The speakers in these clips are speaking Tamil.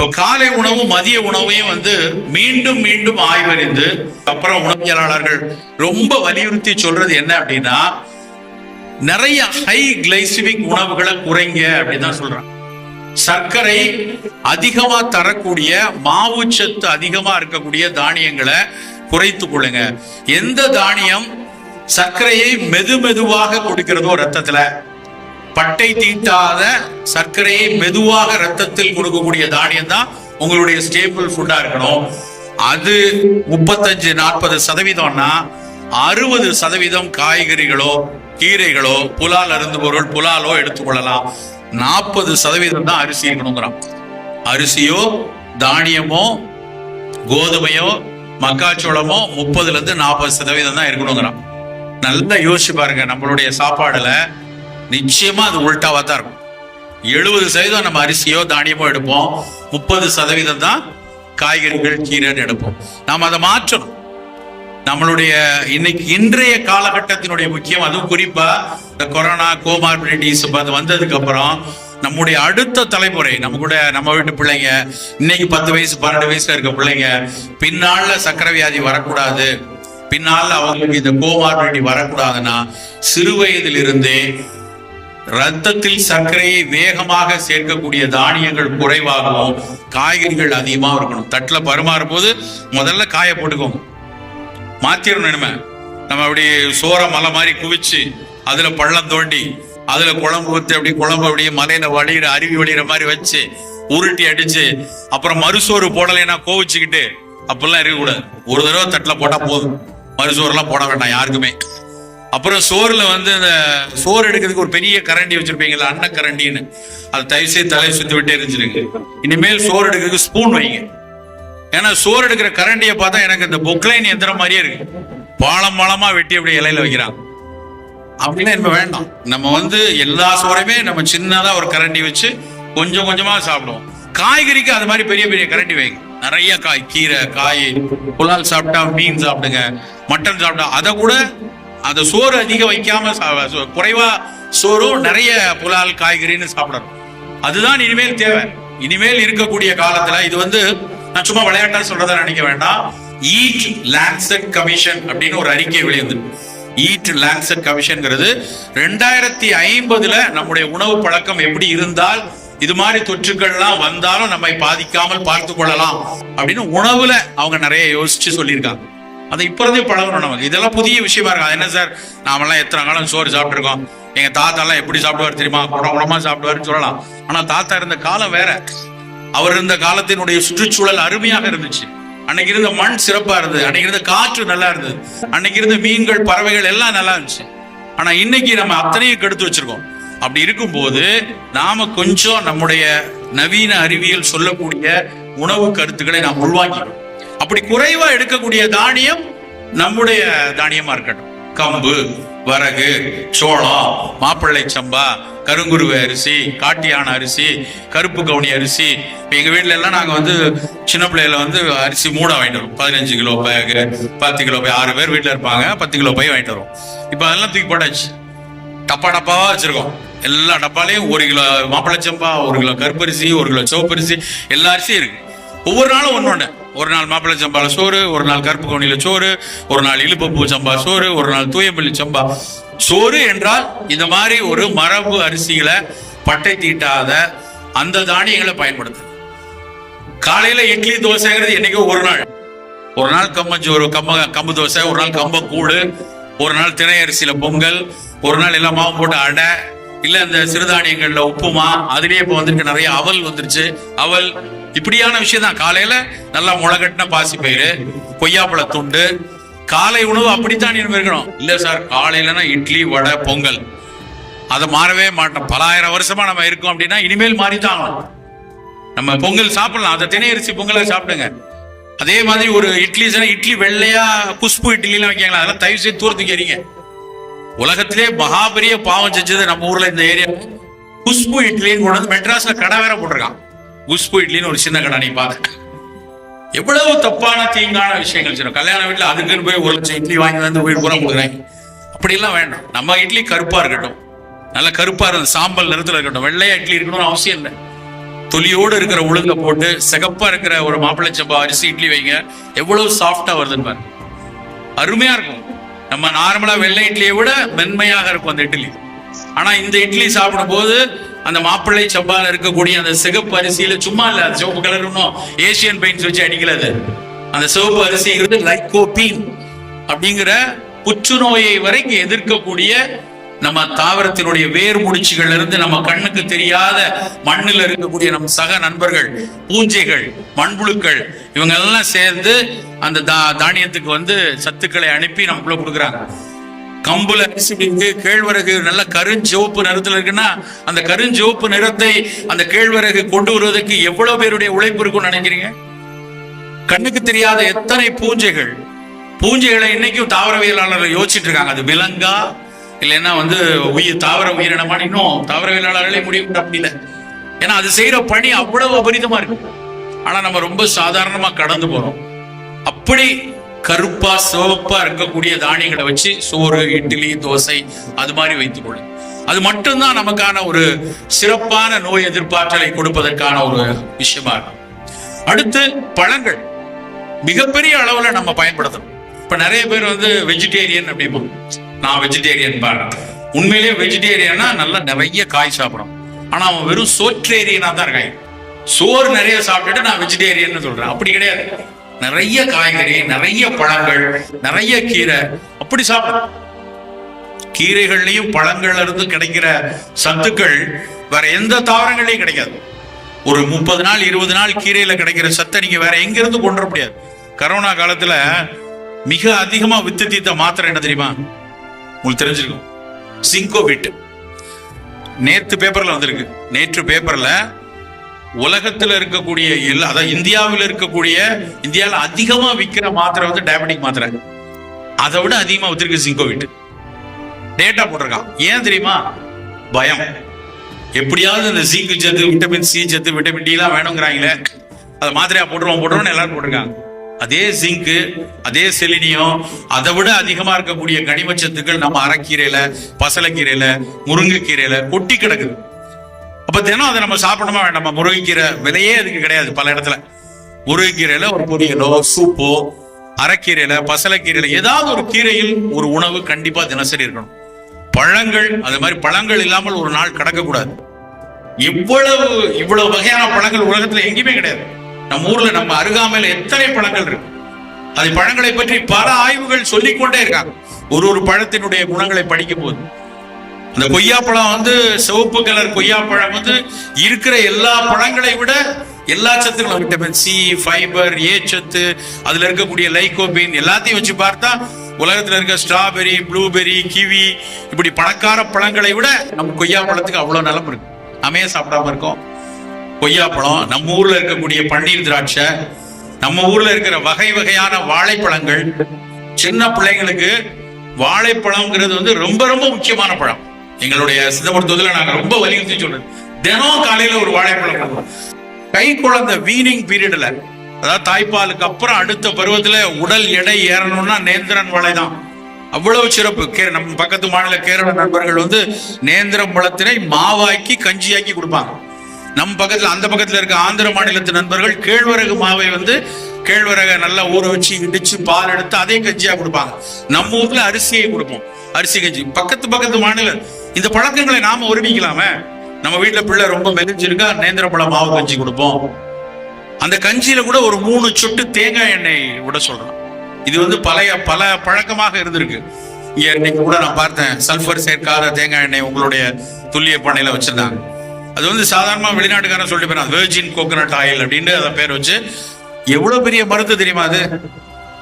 இப்போ காலை உணவு மதிய உணவையும் வந்து மீண்டும் மீண்டும் ஆய்வறிந்து அப்புறம் உணவியலாளர்கள் ரொம்ப வலியுறுத்தி சொல்றது என்ன அப்படின்னா நிறைய ஹை கிளைசிமிக் உணவுகளை குறைங்க அப்படின்னு தான் சொல்றாங்க. சர்க்கரை அதிகமா தரக்கூடிய மாவுச்சத்து அதிகமா இருக்கக்கூடிய தானியங்களை குறைத்து கொள்ளுங்க. எந்த தானியம் சர்க்கரையை மெது மெதுவாக கொடுக்கிறதோ ரத்தத்துல பட்டை தீட்டாத சர்க்கரையை மெதுவாக ரத்தத்தில் கொடுக்கக்கூடிய தானியம் தான் உங்களுடைய ஸ்டேபிள் ஃபுட்டா இருக்கணும். அது முப்பத்தஞ்சு நாற்பது சதவீதம்னா அறுபது சதவீதம் காய்கறிகளோ கீரைகளோ புலால் அருந்து பொருள் புலாலோ எடுத்துக்கொள்ளலாம். நாற்பது சதவீதம் தான் அரிசி இருக்கணுங்கிறான். அரிசியோ தானியமோ கோதுமையோ மக்காச்சோளமோ முப்பதுல இருந்து நாற்பது சதவீதம் தான் இருக்கணுங்கிறான். நல்லா யோசிச்சு பாருங்க நம்மளுடைய சாப்பாடுல நிச்சயமா அது உள்டாவா தான் இருக்கும். எழுபது சதவீதம் நம்ம அரிசியோ தானியமோ எடுப்போம். முப்பது சதவீதம் தான் காய்கறிகள் கீரைன்னு எடுப்போம். நாம் அதை மாற்றணும். நம்மளுடைய இன்னைக்கு இன்றைய காலகட்டத்தினுடைய முக்கியம் அதுவும் குறிப்பா இந்த கொரோனா கோமார்பிலிட்டிஸ் அது வந்ததுக்கு அப்புறம் நம்முடைய அடுத்த தலைமுறை நம்ம கூட நம்ம வீட்டு பிள்ளைங்க இன்னைக்கு பத்து வயசு பன்னெண்டு வயசுல இருக்க பிள்ளைங்க பின்னால சக்கரை வியாதி வரக்கூடாது. பின்னால அவங்களுக்கு இந்த கோமார்பிலிட்டி வரக்கூடாதுன்னா சிறு வயதிலிருந்தே ரத்தத்தில் சர்க்கரையை வேகமாக சேர்க்கக்கூடிய தானியங்கள் குறைவாகவும் காய்கறிகள் அதிகமாக இருக்கணும். தட்டில் பருமாறும் போது முதல்ல காய போட்டுக்கோங்க. மாத்திரணும் நினைமை நம்ம அப்படி சோற மலை மாதிரி குவிச்சு அதுல பள்ளம் தோண்டி அதுல குழம்பு ஊற்றி அப்படி குழம்பு அப்படியே மலையில வடிகிற அருவி வடிகிற மாதிரி வச்சு உருட்டி அடிச்சு அப்புறம் மறுசோறு போடலைன்னா கோவிச்சுக்கிட்டு அப்பெல்லாம் இருக்கக்கூடாது. ஒரு தடவை தட்டில் போட்டால் போதும். மறுசோறுலாம் போட வேண்டாம் யாருக்குமே. அப்புறம் சோறுல வந்து இந்த சோறு எடுக்கிறதுக்கு ஒரு பெரிய கரண்டி வச்சிருப்பீங்களா அன்ன கரண்டின்னு. அது தயவு செய்து தலையை சுத்தி விட்டே எரிஞ்சிருங்க. இனிமேல் சோறு எடுக்கிறதுக்கு ஸ்பூன் வைங்க. ஏன்னா சோறு எடுக்கிற கரண்டியை பார்த்தா எனக்கு இந்த பொக்லைன் எந்திரம் மாதிரியே இருக்கு. பாலம் பாலமா வெட்டி அப்படி இலையில வைக்கிறாங்க அப்படின்னா என்ன வேண்டாம். நம்ம வந்து எல்லா சோறையுமே நம்ம சின்னதா ஒரு கரண்டி வச்சு கொஞ்சம் கொஞ்சமா சாப்பிடுவோம். காய்கறிக்கு அது மாதிரி பெரிய பெரிய கரண்டி வைங்க. நிறைய காய் கீரை காய் புலால் சாப்பிட்டா மீன் சாப்பிடுங்க மட்டன் சாப்பிட்டா அதை கூட அந்த சோறு அதிகம் வைக்காம குறைவா சோறும் நிறைய புலால் காய்கறின்னு சாப்பிடணும். அதுதான் இனிமேல் தேவை. இனிமேல் இருக்கக்கூடிய காலத்துல இது வந்து நான் சும்மா விளையாட்டா சொல்றதா நினைக்க வேண்டாம். ஈட் லான்செட் கமிஷன் அப்படின்னு ஒரு அறிக்கை வெளியது ஈட் லான்செட் கமிஷன்ங்கிறது ரெண்டாயிரத்தி ஐம்பதுல நம்முடைய உணவு பழக்கம் எப்படி இருந்தால் இது மாதிரி தொற்றுக்கள்லாம் வந்தாலும் நம்மை பாதிக்காமல் பார்த்து கொள்ளலாம் அப்படின்னு உணவுல அவங்க நிறைய யோசிச்சு சொல்லியிருக்காங்க. அதை இப்ப பழகணும் நமக்கு. இதெல்லாம் புதிய விஷயமா இருக்கும். அது என்ன சார்? நாமெல்லாம் எத்தனை காலம் சோறு சாப்பிட்டுருக்கோம். எங்க தாத்தா எல்லாம் எப்படி சாப்பிடுவார் தெரியுமா? குடம் குடமா சாப்பிடுவாருன்னு சொல்லலாம். ஆனா தாத்தா இருந்த காலம் வேற. அவர் இருந்த காலத்தினுடைய சுற்றுச்சூழல் அருமையாக இருந்துச்சு. அன்னைக்கு இருந்த மண் சிறப்பா இருந்தது. அன்னைக்கு இருந்த காற்று நல்லா இருந்தது. அன்னைக்கு இருந்த மீன்கள் பறவைகள் எல்லாம் நல்லா இருந்துச்சு. ஆனா இன்னைக்கு நம்ம அத்தனையும் கெடுத்து வச்சிருக்கோம். அப்படி இருக்கும்போது நாம கொஞ்சம் நம்முடைய நவீன அறிவியல் சொல்லக்கூடிய உணவு கருத்துக்களை நாம் உள்வாங்கிடும் அப்படி குறைவா எடுக்கக்கூடிய தானியம் நம்முடைய தானியமா இருக்கட்டும். கம்பு வரகு சோளம் மாப்பிள்ளை சம்பா கருங்குருவை அரிசி காட்டியான அரிசி கருப்பு கவுனி அரிசி. இப்ப எங்க வீட்ல எல்லாம் நாங்க வந்து சின்ன பிள்ளையில வந்து அரிசி மூடை வாங்கிட்டு வரோம் பதினஞ்சு கிலோ பேகு பத்து கிலோ பை ஆறு பேர் வீட்டில் இருப்பாங்க. பத்து கிலோ பை வாங்கிட்டு வரோம் இப்ப அதெல்லாம் தூக்கி போட்டாச்சு. டப்பா டப்பாவா வச்சிருக்கோம். எல்லா டப்பாலையும் ஒரு கிலோ மாப்பிள்ளை சம்பா ஒரு கிலோ கருப்பரிசி ஒரு கிலோ சிவப்பரிசி எல்லா அரிசியும் இருக்கு. ஒவ்வொரு நாளும் ஒன்று ஒன்று ஒரு நாள் மாப்பிள்ளை சம்பால சோறு ஒரு நாள் கருப்பு கோணியில சோறு ஒரு நாள் இழுப்பப்பூ சம்பா சோறு ஒரு நாள் தூயமல்லி சம்பா. சோறு என்றால் இந்த மாதிரி ஒரு மரபு அரிசிகளை பட்டை தீட்டாத அந்த தானியங்களை பயன்படுத்து காலையில இட்லி தோசைங்கிறது என்னைக்கோ ஒரு நாள். ஒரு நாள் கம்மஞ்சோறு கம்ப கம்பு தோசை ஒரு நாள் கம்பக்கூழு ஒரு நாள் திணை அரிசியில பொங்கல் ஒரு நாள் எல்லாம் மாவு போட்டு அடை இல்ல இந்த சிறுதானியங்கள்ல உப்புமா அதுலயே இப்ப வந்துருக்கு நிறைய அவல் வந்துருச்சு. அவல் இப்படியான விஷயம் தான் காலையில நல்லா முளைகட்டின பாசி பயிறு கொய்யாப்பழ துண்டு காலை உணவு அப்படித்தான் இனிமே இருக்கணும். இல்ல சார் காலையிலனா இட்லி வடை பொங்கல். அதை மாறவே மாட்டோம். பலாயிரம் வருஷமா நம்ம இருக்கோம் அப்படின்னா இனிமேல் மாறித்தான் ஆகணும். நம்ம பொங்கல் சாப்பிடலாம். அதை தினை அரிசி பொங்கலை சாப்பிடுங்க. அதே மாதிரி ஒரு இட்லி சொன்னா இட்லி வெள்ளையா குஷ்பு இட்லிலாம் வைக்காங்களா? அதெல்லாம் தயவு செய்து தூரத்துக்கு எறிங்க. உலகத்திலே மகாபெரிய பாவம் செஞ்சது நம்ம ஊர்ல இந்த ஏரியா. குஷ்பு இட்லின்னு கொண்டு வந்து மெட்ராஸ்ல கடை வேற போட்டிருக்கான். குஷ்பு இட்லின்னு ஒரு சின்ன கடை நீ பாரு. எவ்வளவு தப்பான தீங்கான விஷயங்கள் செய்யணும். கல்யாண வீட்டுல அதுக்குன்னு போய் ஒரு லட்சம் இட்லி வாங்கி வந்து வீடு பூரா கொடுக்குறாங்க அப்படிலாம் வேண்டாம். நம்ம இட்லி கருப்பா இருக்கட்டும். நல்ல கருப்பா இருந்த சாம்பல் நிறத்துல இருக்கட்டும். வெள்ளையா இட்லி இருக்கணும்னு அவசியம் இல்லை. தொலியோடு இருக்கிற உளுந்த போட்டு சிகப்பா இருக்கிற ஒரு மாப்பிள்ளை சம்பா அரிசி இட்லி வைங்க. எவ்வளவு சாஃப்டா வருதுன்னு பாருங்க அருமையா இருக்கும். நம்ம நார்மலா வெள்ளை இட்லியை விட மென்மையாக இருக்கும் அந்த இட்லி. ஆனா இந்த இட்லி சாப்பிடும்போது அந்த மாப்பிள்ளை சம்பால இருக்கக்கூடிய அந்த சிகப்பு அரிசியில சும்மா இல்ல சிவப்பு கலர் இன்னும் ஏசியன் பெயிண்ட்ஸ் வச்சு அடிக்கல அது. அந்த சிவப்பு அரிசிங்கிறது லைகோபீன் அப்படிங்கிற புற்றுநோயை வரைக்கும் எதிர்க்கக்கூடிய நம்ம தாவரத்தினுடைய வேர் முடிச்சுகள் இருந்து நம்ம கண்ணுக்கு தெரியாத மண்ணில் இருக்கக்கூடிய நம் சக நண்பர்கள் பூஞ்சைகள் மண்புழுக்கள் இவங்க எல்லாம் சேர்ந்து அந்த தா- தானியத்துக்கு வந்து சத்துக்களை அனுப்பி நமக்குள்ள கொடுக்குறாங்க. கம்புல அரிசி இருக்கு கேழ்வரகு நல்ல கருஞ்சிவப்பு நிறத்துல இருக்குன்னா அந்த கருஞ்சிவப்பு நிறத்தை அந்த கேழ்வரகு கொண்டு வருவதற்கு எவ்வளவு பேருடைய உழைப்பு இருக்கும்னு நினைக்கிறீங்க? கண்ணுக்கு தெரியாத எத்தனை பூஞ்சைகள்? பூஞ்சைகளை இன்னைக்கும் தாவரவியலாளர்கள் யோசிச்சுட்டு இருக்காங்க. அது விலங்கா இல்லைன்னா வந்து உயிர் தாவர உயிரினமான இன்னும் தாவரவியலாளர்களே முடிவு பண்ண முடியல ஏன்னா அது செய்யற பணி அவ்வளவு அபரிதமா இருக்கு. ஆனா நம்ம ரொம்ப சாதாரணமா கடந்து போறோம். அப்படி கருப்பா சிவப்பா இருக்கக்கூடிய தானியங்களை வச்சு சோறு இட்லி தோசை அது மாதிரி வைத்துக் கொள்ளும். அது மட்டும்தான் நமக்கான ஒரு சிறப்பான நோய் எதிர்ப்பாற்றலை கொடுப்பதற்கான ஒரு விஷயமா இருக்கும். அடுத்து பழங்கள். மிகப்பெரிய அளவுல நம்ம பயன்படுத்தணும். இப்ப நிறைய பேர் வந்து வெஜிடேரியன் அப்படிமா நான் வெஜிடேரியன் பாரு உண்மையிலேயே வெஜிடேரியனா நல்லா நிறைய காய் சாப்பிடும். ஆனா அவன் வெறும் சோற்றேரியனா தான் இருக்கான். சோறு நிறைய சாப்பிட்டுட்டு நான் வெஜிடேரியன் சொல்றேன். அப்படி கிடையாது. நிறைய காய்கறி நிறைய பழங்கள் நிறைய கீரை. அப்படி சாப்பிடும் கீரைகள்லயும் பழங்கள்ல இருந்து கிடைக்கிற சத்துக்கள் வேற எந்த தாவரங்களையும் கிடைக்காது. ஒரு முப்பது நாள் இருபது நாள் கீரையில கிடைக்கிற சத்தை நீங்க வேற எங்க இருந்து கொண்டு வர முடியாது. கரோனா காலத்துல மிக அதிகமா வித்து தீத்த மாத்திரை என்ன தெரியுமா? உங்களுக்கு தெரிஞ்சிருக்கும். சிங்கோபிட் நேற்று பேப்பர்ல வந்திருக்கு. நேற்று பேப்பர்ல உலகத்துல இருக்கக்கூடிய எல்லா அதாவது இந்தியாவில் இருக்கக்கூடிய இந்தியாவில் அதிகமா விற்கிற மாத்திரை வந்து டயபெட்டிக் மாத்திரை. அதை விட அதிகமா வச்சிருக்கு சிங்கோவிட் டேட்டா போட்டிருக்கான். ஏன் தெரியுமா? பயம். எப்படியாவது இந்த சீக்கு சத்து விட்டமின் சி சத்து விட்டமின் டி எல்லாம் வேணுங்கிறாங்களே. அதை மாத்திரையா போட்டுருவோம் போட்டுருவோம்னு எல்லாரும் போட்டிருக்காங்க. அதே ஜிங்க் அதே செலினியம் அதை விட அதிகமா இருக்கக்கூடிய கனிமச்சத்துக்கள் நம்ம அரைக்கீரையில பசலைக்கீரையில முருங்கைக்கீரையில கொட்டி கிடக்குது. அப்ப தினம் அதை நம்ம சாப்பிடணுமா வேண்டாமா? முருங்கைக்கீரை விலையே அதுக்கு கிடையாது பல இடத்துல. முருங்கைக்கீரையில ஒரு பொரியலோ சூப்போ அரைக்கீரையில பசலைக்கீரையில ஏதாவது ஒரு கீரையில் ஒரு உணவு கண்டிப்பா தினசரி இருக்கணும். பழங்கள் அது மாதிரி பழங்கள் இல்லாமல் ஒரு நாள் கடக்கக்கூடாது. இவ்வளவு இவ்வளவு வகையான பழங்கள் உலகத்துல எங்கேயுமே கிடையாது. நம்ம ஊர்ல நம்ம அருகாமையில எத்தனை பழங்கள் இருக்கு? அது பழங்களை பற்றி பல ஆய்வுகள் சொல்லிக் கொண்டே இருக்காங்க. ஒரு ஒரு பழத்தினுடைய குணங்களை படிக்கும் போது அந்த கொய்யாப்பழம் வந்து சிவப்பு கலர் கொய்யாப்பழம் வந்து இருக்கிற எல்லா பழங்களை விட எல்லா சத்துக்களும் விட்டமின் சி ஃபைபர் ஏ சத்து அதுல இருக்கக்கூடிய லைகோபின் எல்லாத்தையும் வச்சு பார்த்தா உலகத்துல இருக்க ஸ்ட்ராபெரி ப்ளூபெரி கிவி இப்படி பணக்கார பழங்களை விட நம்ம கொய்யா பழத்துக்கு அவ்வளவு நலம் இருக்கு. அமைய சாப்பிடாம இருக்கோம். கொய்யாப்பழம் நம்ம ஊர்ல இருக்கக்கூடிய பன்னீர் திராட்சை நம்ம ஊர்ல இருக்கிற வகை வகையான வாழைப்பழங்கள் சின்ன பிள்ளைங்களுக்கு வாழைப்பழம்ங்கிறது வந்து ரொம்ப ரொம்ப முக்கியமான பழம். எங்களுடைய சித்த மருத்துவத்துல நாங்க ரொம்ப வலியுறுத்தி சொல்றோம். தினம் காலையில ஒரு வாழைப்பழம் கை குழந்தை வீனிங் பீரியட்ல அதாவது தாய்ப்பாலுக்கு அப்புறம் அடுத்த பருவத்துல உடல் எடை ஏறணும்னா நேந்திரன் வாழை தான். அவ்வளவு சிறப்பு. கே நம்ம பக்கத்து மாநில கேரள நண்பர்கள் வந்து நேந்திரம் பழத்தினை மாவாக்கி கஞ்சியாக்கி கொடுப்பாங்க. நம் பக்கத்துல அந்த பக்கத்துல இருக்க ஆந்திர மாநிலத்து நண்பர்கள் கேழ்வரகு மாவை வந்து கேழ்வரகை நல்லா ஊற வச்சு இடிச்சு பால் எடுத்து அதே கஞ்சியா கொடுப்பாங்க. நம்ம ஊர்ல அரிசியை கொடுப்போம். அரிசி கஞ்சி. பக்கத்து பக்கத்து மாநிலம் இந்த பழக்கங்களை நாம உருவிக்கலாமே நம்ம வீட்டுல பிள்ளை ரொம்ப மெலிஞ்சிருக்கா நேந்திர பழம் மாவு கஞ்சி கொடுப்போம். அந்த கஞ்சியில கூட ஒரு மூணு சொட்டு தேங்காய் எண்ணெய் விட சொல்றோம் இது வந்து பழைய பல பழக்கமாக இருந்திருக்கு. இங்க இன்னைக்கு கூட நான் பார்த்தேன். சல்ஃபர் சேர்க்காத தேங்காய் எண்ணெய் உங்களுடைய துல்லிய பண்ணையில வச்சிருந்தாங்க. அது வந்து சாதாரணமா வெளிநாட்டுக்காரன் சொல்லிட்டு போறான் வெர்ஜின் கோகனட் ஆயில் அப்படின்னு அதை பேர் வச்சு எவ்வளோ பெரிய மருந்து தெரியுமா அது?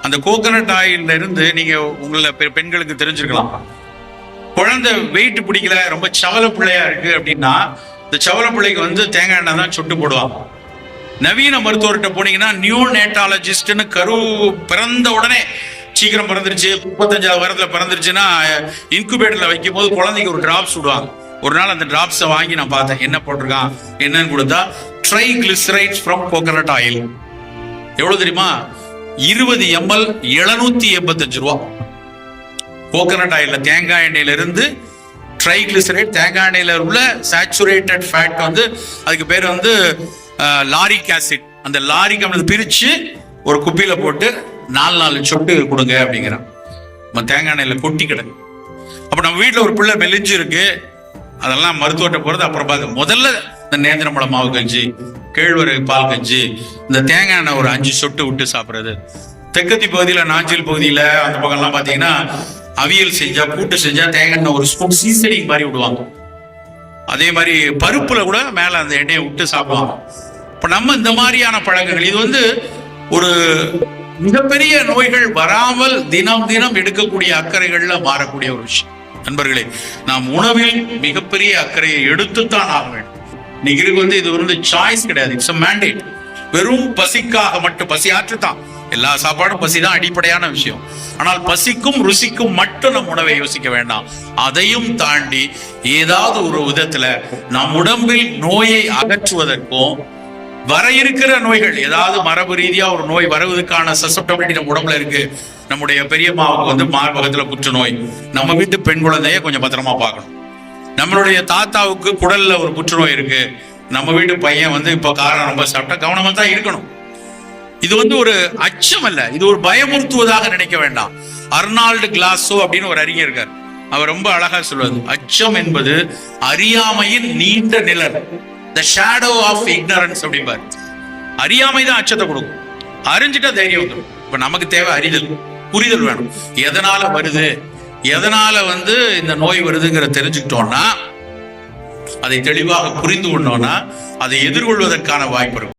அந்த கோகனட் ஆயில்ல இருந்து நீங்க உங்களை பெ- பெண்களுக்கு தெரிஞ்சிருக்கலாம் குழந்தை வெயிட் பிடிக்கல ரொம்ப சவல பிள்ளையா இருக்கு அப்படின்னா இந்த சவல பிள்ளைக்கு வந்து தேங்காய் எண்ணெய் தான் சொட்டு போடுவாங்க. நவீன மருத்துவர்கிட்ட போனீங்கன்னா நியூ நேட்டாலஜிஸ்ட்னு கரு பிறந்த உடனே சீக்கிரம் பிறந்துருச்சு முப்பத்தஞ்சாவது வாரத்தில் பிறந்துருச்சுன்னா இன்குபேட்டரில் வைக்கும் போது குழந்தைக்கு ஒரு டிராப்ஸ் விடுவாங்க. ஒரு நாள் அந்த டிராப்ஸை வாங்கி நான் பார்த்தேன். என்ன போட்டிருக்கான்? என்னன்னு கொடுத்தா triglycerides from coconut oil எவ்வளவு தெரியுமா? இருபது எம்எல் எழுநூத்தி எண்பத்தஞ்சு ரூபா. கோகனட் ஆயில்ல தேங்காய் எண்ணெயில இருந்து ட்ரைக்ளிசரைட் தேங்காய் எண்ணெயில உள்ள சேச்சுரேட்டட் ஃபேட் வந்து அதுக்கு பேர் வந்து லாரிக் ஆசிட் அந்த லாரிக் அமிலத்தை பிரிச்சு ஒரு குப்பியில போட்டு நாலு நாலு சொட்டு கொடுங்க அப்படிங்கிறான். நம்ம தேங்காய் எண்ணெயில கொட்டி கிடக்கு அப்போ நம்ம வீட்டில் ஒரு பிள்ளை மெலிஞ்சு இருக்கு அதெல்லாம் மருத்துவத்தை போறது அப்புறம் பார்க்க முதல்ல இந்த நேந்திரம்பழம் மாவு கஞ்சி கேழ்வரகு பால் கஞ்சி இந்த தேங்காய் எண்ணெய் ஒரு அஞ்சு சொட்டு விட்டு சாப்பிட்றது. தெற்கத்தி பகுதியில் நாஞ்சில் பகுதியில் அந்த பக்கம்லாம் பார்த்தீங்கன்னா அவியல் செஞ்சா கூட்டு செஞ்சா தேங்காய் எண்ணெய் ஒரு ஸ்பூன் சீசனிங் மாதிரி விடுவாங்க. அதே மாதிரி பருப்புல கூட மேலே அந்த எண்ணெயை விட்டு சாப்பிடுவாங்க. இப்போ நம்ம இந்த மாதிரியான பழக்கங்கள் இது வந்து ஒரு மிகப்பெரிய நோய்கள் வராமல் தினம் தினம் எடுக்கக்கூடிய அக்கறைகள்ல மாறக்கூடிய ஒரு விஷயம். நண்பர்களே நாம் உணவில் மிகப்பெரிய அக்கறையை எடுத்துத்தான் ஆக வேண்டும். இன்னைக்கு வந்து இது வந்து சாய்ஸ் கிடையாது. இட்ஸ் மேண்டேட் வெறும் பசிக்காக மட்டும் பசி ஆற்றுத்தான். எல்லா சாப்பாடும் பசி தான் அடிப்படையான விஷயம். ஆனால் பசிக்கும் ருசிக்கும் மட்டும் நம் உணவை யோசிக்க வேண்டாம். அதையும் தாண்டி ஏதாவது ஒரு விதத்துல நம் உடம்பில் நோயை அகற்றுவதற்கும் வர இருக்கிற நோய்கள் ஏதாவது மரபு ரீதியா ஒரு நோய் வருவதற்கான சசப்டபிலிட்டி நம்ம உடம்புல இருக்கு. நம்முடைய பெரியம்மாவுக்கு வந்து மார்பகத்துல புற்றுநோய். நம்ம வீட்டு பெண் குழந்தைய கொஞ்சம் பத்திரமா பார்க்கணும். நம்மளுடைய தாத்தாவுக்கு குடல்ல ஒரு புற்றுநோய் இருக்கு. நம்ம வீட்டு பையன் வந்து இப்ப காரம் ரொம்ப சாப்பிட்டா கவனமா தான் இருக்கணும். இது வந்து ஒரு அச்சம் அல்ல. இது ஒரு பயமுறுத்துவதாக நினைக்க வேண்டாம். அர்னால்டு கிளாஸோ அப்படின்னு ஒரு அறிஞர் இருக்கார். அவர் ரொம்ப அழகா சொல்வது அச்சம் என்பது அறியாமையின் நீண்ட நிழல். த ஷேடோ ஆஃப் இக்னரன்ஸ் அப்படிம்பார். அறியாமை தான் அச்சத்தை கொடுக்கும். அறிஞ்சிட்டா தைரியம் வந்துடும் இப்ப நமக்கு தேவை அறிதல் புரிதல் வேணும். எதனால வருது? எதனால வந்து இந்த நோய் வருதுங்கிற தெரிஞ்சுக்கிட்டோம்னா அதை தெளிவாக புரிந்து கொண்டோம்னா அதை எதிர்கொள்வதற்கான வாய்ப்பு இருக்கும்.